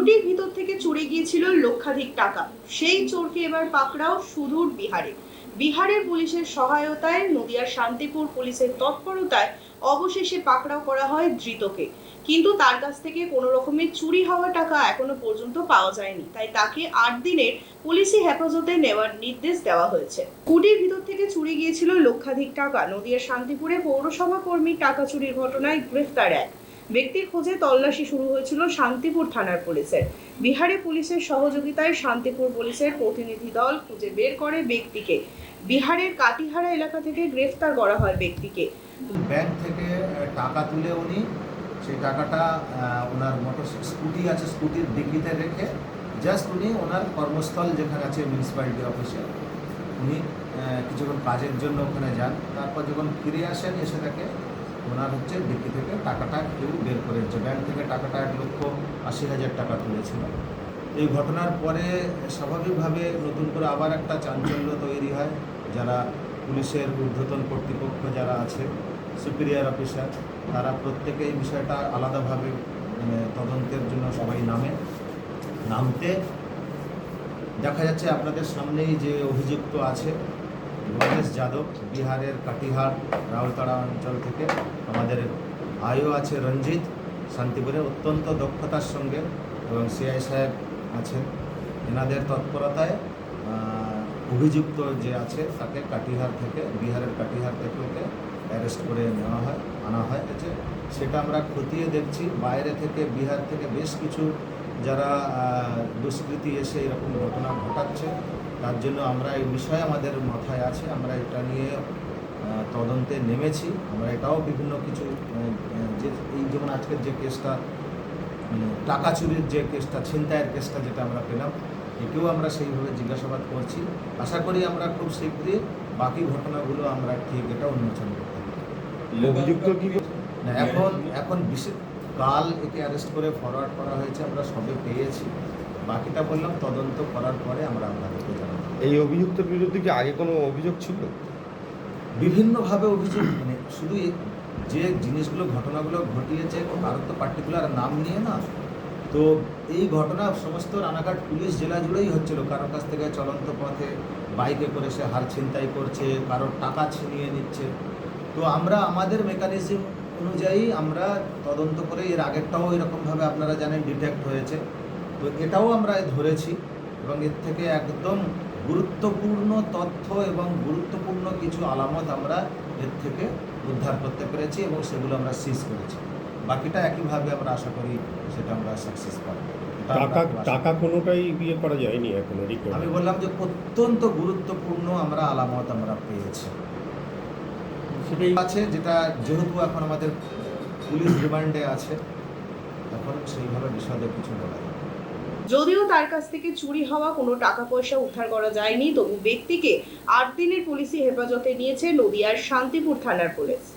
স্কুটির ভিতর থেকে চুরি গিয়েছিল লক্ষাধিক টাকা। সেই চোরকে এবার পাকড়াও সুদূর বিহারে। বিহারের পুলিশের সহায়তায় নদিয়ার শান্তিপুর পুলিশের তৎপরতায় অবশেষে পাকড়াও করা হয় ধৃতকে। কিন্তু তার কাছ থেকে কোনো রকমের চুরি হওয়া টাকা এখনও পর্যন্ত পাওয়া যায়নি। তাই তাকে আট দিনের পুলিশি হেফাজতে নেওয়ার নির্দেশ দেওয়া হয়েছে। কুটির ভিতর থেকে চুরি গিয়েছিল লক্ষাধিক টাকা। নদিয়ার শান্তিপুরে পৌরসভা কর্মীর টাকা চুরির ঘটনায় গ্রেফতার এক। ব্যক্তির খোঁজে তল্লাশি শুরু হয়েছিল শান্তিপুর থানার পুলিশের। বিহারে পুলিশের সহযোগিতায় শান্তিপুর পুলিশের প্রতিনিধি দল খুঁজে বের করে ব্যক্তিকে। বিহারের কাটিহারা এলাকা থেকে গ্রেফতার করা হয় ব্যক্তিকে। ব্যাংক থেকে টাকা তুলে উনি, সেই টাকাটা ওনার মোটর স্কুটি আছে, স্কুটির ডিকিতে রেখে জাস্ট উনি ওনার কর্মস্থল যেখানে আছে মিউনিসিপ্যালিটি অফিসে উনি কিছুক্ষণ কাজের জন্য ওখানে যান। তারপর যখন ফিরে আসেন, এসে দেখে ওনার হচ্ছে ডিকি থেকে টাকাটা কেউ বের করে দিচ্ছে ব্যাংক থেকে টাকাটা এক লক্ষ আশি হাজার টাকা তুলেছিল। এই ঘটনার পরে স্বাভাবিকভাবে নতুন করে আবার একটা চাঞ্চল্য তৈরি হয়। যারা পুলিশের ঊর্ধ্বতন কর্তৃপক্ষ যারা আছে, সুপিরিয়র অফিসার, তারা প্রত্যেকে এই বিষয়টা আলাদাভাবে মানে তদন্তের জন্য সবাই নামে। নামতে দেখা যাচ্ছে আপনাদের সামনেই যে অভিযুক্ত আছে গণেশ যাদব, বিহারের কাটিহার রাউলতাড়া অঞ্চল থেকে আমাদের আয়ও আছে রঞ্জিত, শান্তিপুরে অত্যন্ত দক্ষতার সঙ্গে এবং সিআই সাহেব আছেন। এনাদের তৎপরতায় অভিযুক্ত যে আছে তাকে কাটিহার থেকে, বিহারের কাটিহার থেকে ওকে অ্যারেস্ট করে নেওয়া হয়, আনা হয়। সেটা আমরা খতিয়ে দেখছি। বাইরে থেকে, বিহার থেকে বেশ কিছু যারা দুষ্কৃতী এসে এরকম ঘটনা ঘটাচ্ছে। তার জন্য আমরা এই বিষয়ে আমাদের মাথায় আছে আমরা এটা নিয়ে তদন্তে নেমেছি। আমরা এটাও বিভিন্ন কিছু যে এই যেমন আজকের যে কেসটা মানে টাকা চুরির যে কেসটা ছিনতাইয়ের কেসটা যেটা আমরা পেলাম একেও আমরা সেইভাবে জিজ্ঞাসাবাদ করছি। আশা করি আমরা খুব শীঘ্রই বাকি ঘটনাগুলো আমরা ঠিক এটা উন্মোচন করতে পারি অভিযুক্ত কি? না এখন এখন বিশেষ কাল একে অ্যারেস্ট করে ফরওয়ার্ড করা হয়েছে আমরা সবে পেয়েছি। বাকিটা বললাম তদন্ত করার পরে আমরা আপনাদেরকে জানাব। এই অভিযুক্তের বিরুদ্ধে কি আগে কোনো অভিযোগ ছিল? বিভিন্নভাবে অভিযোগ মানে শুধু যে জিনিসগুলো ঘটনাগুলো ঘটিয়েছে কারোর তো পার্টিকুলার নাম নিয়ে না। তো এই ঘটনা সমস্ত রানাঘাট পুলিশ জেলা জুড়েই হচ্ছিল। কারোর কাছ থেকে চলন্ত পথে বাইকে করে সে হার ছিনতাই করছে কারোর টাকা ছিনিয়ে নিচ্ছে। তো আমরা আমাদের মেকানিজম অনুযায়ী আমরা তদন্ত করে এর আগেরটাও এরকমভাবে আপনারা জানেন ডিটেক্ট হয়েছে। তো এটাও আমরা ধরেছি এবং এর থেকে একদম গুরুত্বপূর্ণ তথ্য এবং গুরুত্বপূর্ণ কিছু আলামত আমরা এর থেকে উদ্ধার করতে পেরেছি এবং সেগুলো আমরা সিজ করেছি। বাকিটা একইভাবে আমরা আশা করি সেটা আমরা সাকসেস পাবো। টাকা টাকা কোনোটাই বিয়ে করা যায়নি এখনও আমি বললাম যে অত্যন্ত গুরুত্বপূর্ণ আমরা আলামত আমরা পেয়েছি। সেটাই আছে যেটা যেহেতু এখন আমাদের পুলিশ রিমান্ডে আছে, এখন সেইভাবে বিষয়ে কিছু বলা যদিও তার কাছ থেকে চুরি হওয়া কোনো টাকা পয়সা উদ্ধার করা যায়নি, তবু ব্যক্তিকে আট দিনের পুলিশি হেফাজতে নিয়েছে নদিয়ার শান্তিপুর থানার পুলিশ।